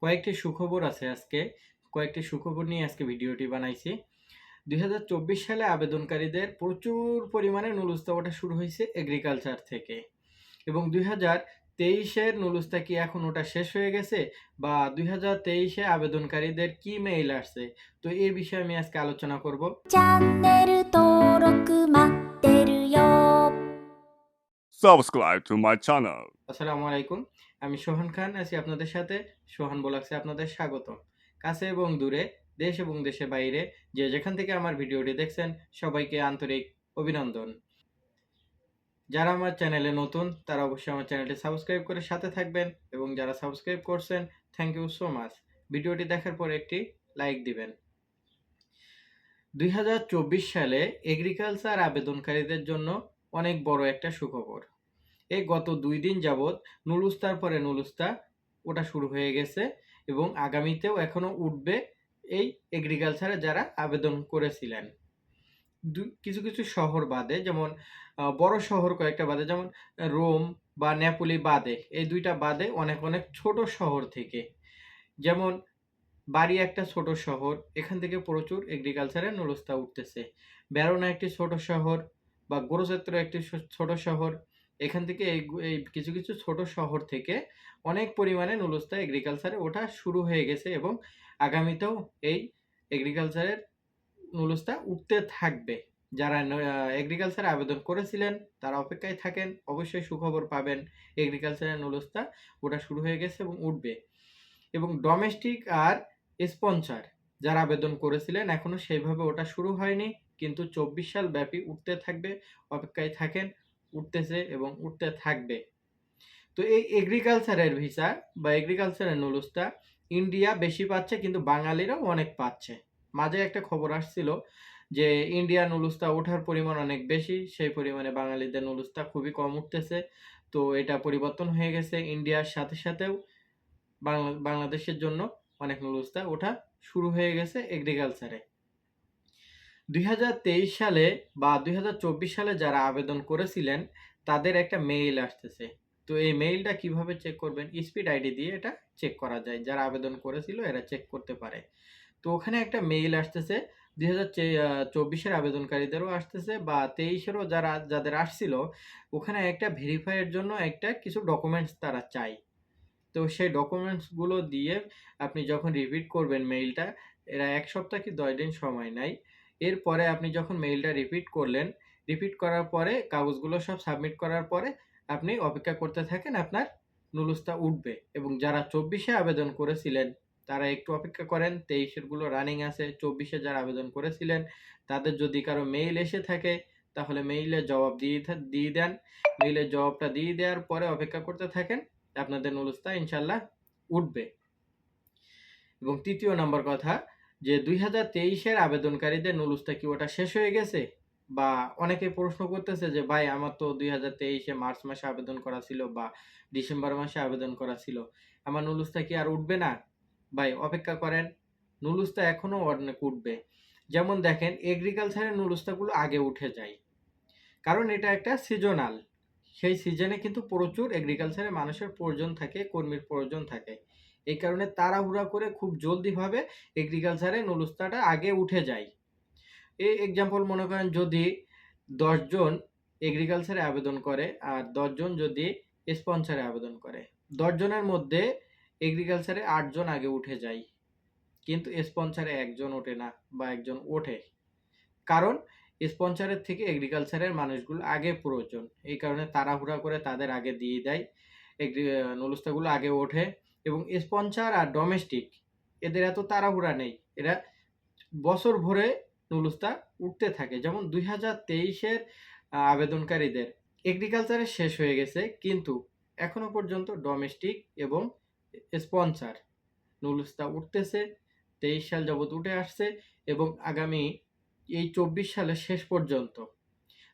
কয়েকটি সুখবর আছে আজকে। কয়েকটি সুখবর নিয়ে আজকে ভিডিওটি বানাইছি। দুই হাজার চব্বিশ সালে আবেদনকারীদের প্রচুর পরিমাণে নুলুস্তাওয়াটা শুরু হয়েছে এগ্রিকালচার থেকে। এবং দুই হাজার তেইশের নুলুস্তা কি এখন ওটা শেষ হয়ে গেছে? বা দুই হাজার তেইশে আবেদনকারীদের কি মেইল আসছে? তো এই বিষয়ে আমি আজকে আলোচনা করব। Subscribe আসসালামু আলাইকুম। আমি সোহান খান, আছি আপনাদের সাথে। সোহান বলাক্সে আপনাদের স্বাগত কাছে এবং দূরে, দেশ এবং দেশের বাইরে, যে যেখান থেকে আমার ভিডিওটি দেখছেন, সবাইকে আন্তরিক অভিনন্দন। যারা আমার চ্যানেলে নতুন, তারা অবশ্যই আমার চ্যানেলটি সাবস্ক্রাইব করে সাথে থাকবেন এবং যারা সাবস্ক্রাইব করছেন থ্যাংক ইউ সো মাচ ভিডিওটি দেখার পর একটি লাইক দিবেন। দুই হাজার চব্বিশ সালে এগ্রিকালচার আবেদনকারীদের জন্য অনেক বড় একটা সুখবর। এই গত দুই দিন যাবৎ নুলুস্তার পরে নুলুস্তা ওটা শুরু হয়ে গেছে এবং আগামীতেও এখনও উঠবে এই এগ্রিকালচারে যারা আবেদন করেছিলেন। কিছু কিছু শহর বাদে, যেমন বড় শহর কয়েকটা বাদে, যেমন, রোম বা নেপোলি বাদে, এই দুইটা বাদে অনেক অনেক ছোট শহর থেকে। যেমন, বাড়ি একটা ছোট শহর, এখান থেকে প্রচুর এগ্রিকালচারের নুলুস্তা উঠতেছে। বেরোনা একটি ছোট শহর বা গোরক্ষেত্র একটি ছোট শহর এখান থেকে এই এই কিছু কিছু ছোট শহর থেকে অনেক পরিমাণে নুলুস্তা এগ্রিকালচারে ওঠা শুরু হয়ে গেছে এবং আগামীতেও এই এগ্রিকালচারের নুলুস্তা উঠতে থাকবে। যারা এগ্রিকালচারে আবেদন করেছিলেন, তারা অপেক্ষায় থাকেন, অবশ্যই সুখবর পাবেন এগ্রিকালচারের নুলুস্তা ওটা শুরু হয়ে গেছে এবং উঠবে। এবং ডোমেস্টিক আর স্পন্সার যারা আবেদন করেছিলেন, এখনও সেইভাবে ওটা শুরু হয়নি, কিন্তু চব্বিশ সাল ব্যাপী উঠতে থাকবে, অপেক্ষায় থাকেন উঠতেছে এবং উঠতে থাকবে। তো এই এগ্রিকালচারের ভিসা বা এগ্রিকালচারের নুলুস্তা ইন্ডিয়া বেশি পাচ্ছে কিন্তু বাঙালিরাও অনেক পাচ্ছে। মাঝে একটা খবর আসছিল যে ইন্ডিয়া নুলুস্তা ওঠার পরিমাণ অনেক বেশি, সেই পরিমাণে বাঙালিদের নুলুস্তা খুবই কম উঠতেছে। তো এটা পরিবর্তন হয়ে গেছে ইন্ডিয়ার সাথে সাথেও। বাংলা বাংলাদেশের জন্য অনেক নুলুস্তা ওঠা শুরু হয়ে গেছে এগ্রিকালচারে দুই হাজার তেইশ সালে বা দুই হাজার চব্বিশ সালে যারা আবেদন করেছিলেন, তাদের একটা মেইল আসতেছে। তো এই মেইলটা কীভাবে চেক করবেন? স্পিড আইডি দিয়ে এটা চেক করা যায়। যারা আবেদন করেছিল, এরা চেক করতে পারে। তো ওখানে একটা মেইল আসতেছে, দুই হাজার চব্বিশের আবেদনকারীদেরও আসতেছে বা তেইশেরও যারা, যাদের আসছিল, ওখানে একটা ভেরিফাইয়ের জন্য একটা কিছু ডকুমেন্টস তারা চাই তো সেই ডকুমেন্টসগুলো দিয়ে আপনি যখন রিপিট করবেন মেইলটা এরা এক সপ্তাহ কি দশ দিন সময় নেয়? এরপরে আপনি যখন মেইলটা রিপিট করলেন রিপিট করার পরে কাগজগুলো সব সাবমিট করার পরে আপনি অপেক্ষা করতে থাকেন আপনার নুলুস্তা উঠবে এবং যারা চব্বিশে আবেদন করেছিলেন, তারা একটু অপেক্ষা করেন, তেইশেরগুলো রানিং আছে, চব্বিশে যারা আবেদন করেছিলেন, তাদের যদি কারও মেইল এসে থাকে, তাহলে মেইলে জবাব দিয়ে দিয়ে দেন। মেইলের জবাবটা দিয়ে দেওয়ার পরে অপেক্ষা করতে থাকেন, আপনাদের নুলুস্তা ইনশাল্লাহ উঠবে। এবং তৃতীয় নম্বর কথা যে দুই হাজার তেইশের আবেদনকারীদের নুলুস্তা কি ওটা শেষ হয়ে গেছে? বা অনেকে প্রশ্ন করতেছে যে, ভাই, আমার তো দুই হাজার তেইশে মার্চ মাসে আবেদন করা ছিল বা ডিসেম্বর মাসে আবেদন করা ছিল। আমার নুলুস্তা কি আর উঠবে না? ভাই, অপেক্ষা করেন নুলুস্তা এখনও অনেক উঠবে। যেমন দেখেন এগ্রিকালচারের নুলুস্তাগুলো আগে উঠে যায়। কারণ এটা একটা সিজনাল সেই সিজনে কিন্তু প্রচুর এগ্রিকালচারে মানুষের প্রয়োজন থাকে, কর্মীর প্রয়োজন থাকে। এই কারণে তাড়াহুড়া করে খুব জলদিভাবে এগ্রিকালচারে নুলুস্তাটা আগে উঠে যায়। এই এক্সাম্পল মনে করেন যদি দশজন এগ্রিকালচারে আবেদন করে আর দশজন যদি স্পন্সরে আবেদন করে দশজনের মধ্যে এগ্রিকালচারে আটজন আগে উঠে যায়, কিন্তু স্পন্সারে একজন ওঠে না বা একজন ওঠে। কারণ স্পন্সরের থেকে এগ্রিকালচারের মানুষগুলো আগে প্রয়োজন, এই কারণে তাড়াহুড়া করে তাদের আগে দিয়ে দেয়, এগ্রি নুলুস্তাগুলো আগে ওঠে। এবং স্পন্সর আর ডোমেস্টিক, এদের এত তাড়াহুড়া নেই। এরা বছর ভরে নুলুস্তা উঠতে থাকে, যেমন দুই হাজার তেইশের আবেদনকারীদের। এগ্রিকালচারে শেষ হয়ে গেছে, কিন্তু এখনও পর্যন্ত ডোমেস্টিক এবং স্পন্সর। নুলুস্তা উঠতেছে, তেইশ সাল যাবৎ উঠে আসছে এবং আগামী এই চব্বিশ সালের শেষ পর্যন্ত।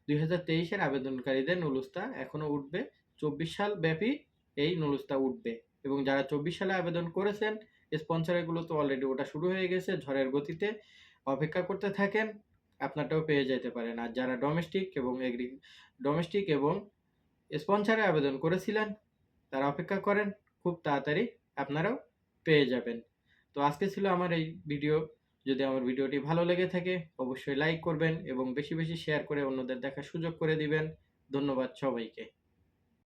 দুই হাজার তেইশের আবেদনকারীদের নুলুস্তা এখনও উঠবে, চব্বিশ সাল ব্যাপী এই নুলুস্তা উঠবে। এবং যারা চব্বিশ সালে আবেদন করেছেন স্পন্সরগুলো তো অলরেডি ওটা শুরু হয়ে গেছে, ঝড়ের গতিতে অপেক্ষা করতে থাকেন, আপনারটাও পেয়ে যেতে পারেন। আর যারা ডোমেস্টিক এবং এগ্রি ডোমেস্টিক এবং স্পন্সরে আবেদন করেছিলেন, তারা অপেক্ষা করেন, খুব তাড়াতাড়ি আপনারাও পেয়ে যাবেন। তো আজকে ছিল আমার এই ভিডিও যদি আমার ভিডিওটি ভালো লেগে থাকে, অবশ্যই লাইক করবেন এবং বেশি বেশি শেয়ার করে অন্যদের দেখার সুযোগ করে দিবেন। ধন্যবাদ সবাইকে।